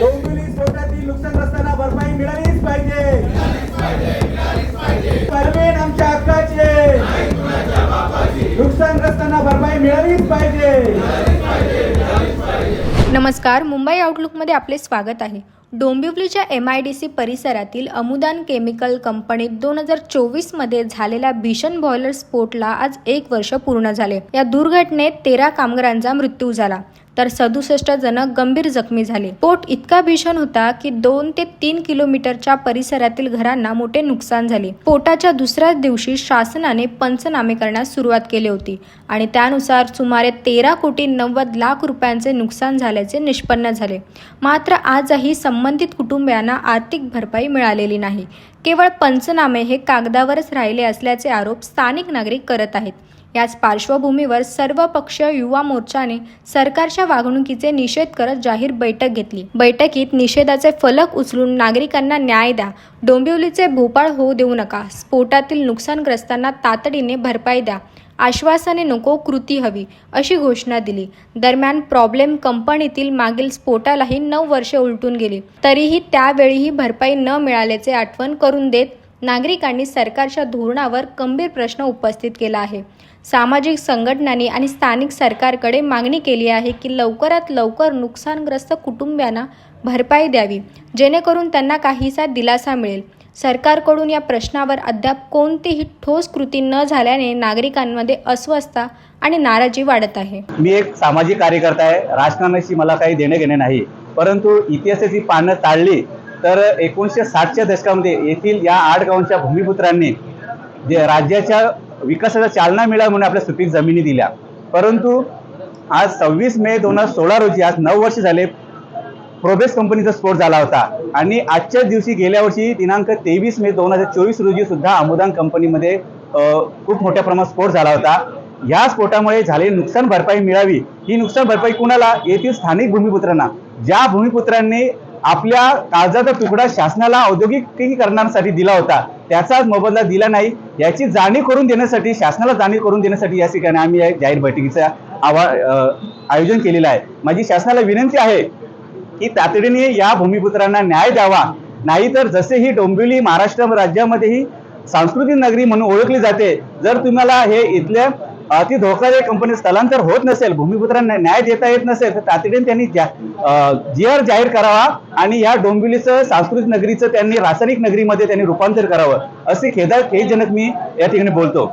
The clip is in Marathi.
डोंबिवली स्फोटातील नुकसानग्रस्तांना भरपाई मिळालीच पाहिजे. परमेन आमच्या हक्काचे. नुकसानग्रस्तांना भरपाई मिळालीच पाहिजे. नमस्कार मुंबई आउटलुकमध्ये आपले स्वागत आहे. डोंबिवलीच्या एम आय डी सी परिसरातील अमुदान केमिकल कंपनीत दोन हजार चोवीसमध्ये झालेल्या भीषण बॉयलर स्फोटला आज एक वर्ष पूर्ण झाले. या दुर्घटनेत तेरा कामगारांचा मृत्यू झाला. तर सदुसष्ट जण गंभीर जखमी झाले. स्फोट इतका भीषण होता की दोन ते तीन किलोमीटरच्या परिसरातील घरांना मोठे नुकसान झाले. स्फोटाच्या दुसऱ्याच दिवशी शासनाने पंचनामे करण्यास सुरुवात केली होती आणि त्यानुसार सुमारे तेरा कोटी नव्वद लाख रुपयांचे नुकसान झाल्याचे निष्पन्न झाले. मात्र आजही संबंधित कुटुंबियांना आर्थिक भरपाई मिळालेली नाही. केवळ पंचनामे हे कागदावरच राहिले असल्याचे आरोप स्थानिक नागरिक करत आहेत. याच पार्श्वभूमीवर सर्व पक्ष युवा मोर्चाने सरकारच्या वागणुकीचे निषेध करत जाहीर बैठक घेतली. बैठकीत निषेधाचे फलक उचलून नागरिकांना न्याय द्या. डोंबिवलीचे भोपाळ होऊ देऊ नका. स्फोटातील नुकसानग्रस्तांना तातडीने भरपाई द्या. आश्वासने नको कृती हवी अशी घोषणा दिली. दरम्यान प्रॉब्लेम कंपनीतील मागील स्फोटालाही नऊ वर्षे उलटून गेली. तरीही त्यावेळीही भरपाई न मिळाल्याचे आठवण करून देत नागरिकांनी सरकारच्या धोरणावर गंभीर प्रश्न उपस्थित केला आहे. सामाजिक संघटनांनी आणि स्थानिक सरकारकडे मागणी केली आहे की लवकरात लवकर नुकसानग्रस्त कुटुंबियांना भरपाई द्यावी जेणेकरून त्यांना काहीसा दिलासा मिळेल. सरकारकडून या प्रश्नावर अद्याप कोणतीही ठोस कृती न झाल्याने नागरिकांमध्ये अस्वस्थता आणि नाराजी वाढत आहे. मी एक सामाजिक कार्यकर्ता आहे. राजकारणाशी मला काही देणे घेणे नाही. परंतु इतिहासाची पानं ताळली तर एकोणीसशे साठच्या दशकामध्ये येथील या आठ गावांच्या भूमिपुत्रांनी जे राज्याच्या विकासाला चालना मिळावी म्हणून आपल्या सुपीक जमिनी दिल्या. परंतु आज सव्वीस मे दोन हजार सोळा रोजी आज नऊ वर्ष झाले प्रोबेस कंपनीचा स्फोट झाला होता. आणि आजच्याच दिवशी गेल्या वर्षी दिनांक तेवीस मे दोन हजार चोवीस रोजी सुद्धा अमुदान कंपनीमध्ये खूप मोठ्या प्रमाणात स्फोट झाला होता. या स्फोटामुळे झालेली नुकसान भरपाई मिळावी ही नुकसान भरपाई कुणाला? येथील स्थानिक भूमिपुत्रांना. ज्या भूमिपुत्रांनी आपल्या काळजाचा तुकडा शासनाला औद्योगिकीकरणासाठी दिला होता. त्याचाच मोबदला दिला नाही. याची जाणीव करून देण्यासाठी शासनाला जाणीव करून देण्यासाठी या ठिकाणी आम्ही या जाहीर बैठकीचं आवा आयोजन केलेलं आहे. माझी शासनाला विनंती आहे की तातडीने या भूमिपुत्रांना न्याय द्यावा. नाहीतर जसे ही डोंबिवली महाराष्ट्र राज्यामध्येही सांस्कृतिक नगरी म्हणून ओळखली जाते जर तुम्हाला हे इथल्या अति धोकादायक कंपनी स्थलांतर होत नसेल भूमिपुत्रांना न्याय देता येत नसेल तर तातडीने त्यांनी जी आर जाहीर करावा आणि या डोंबिवलीचं सांस्कृतिक नगरीचं त्यांनी रासायनिक नगरीमध्ये त्यांनी रूपांतर करावं असे खेदा खेदजनक मी या ठिकाणी बोलतो.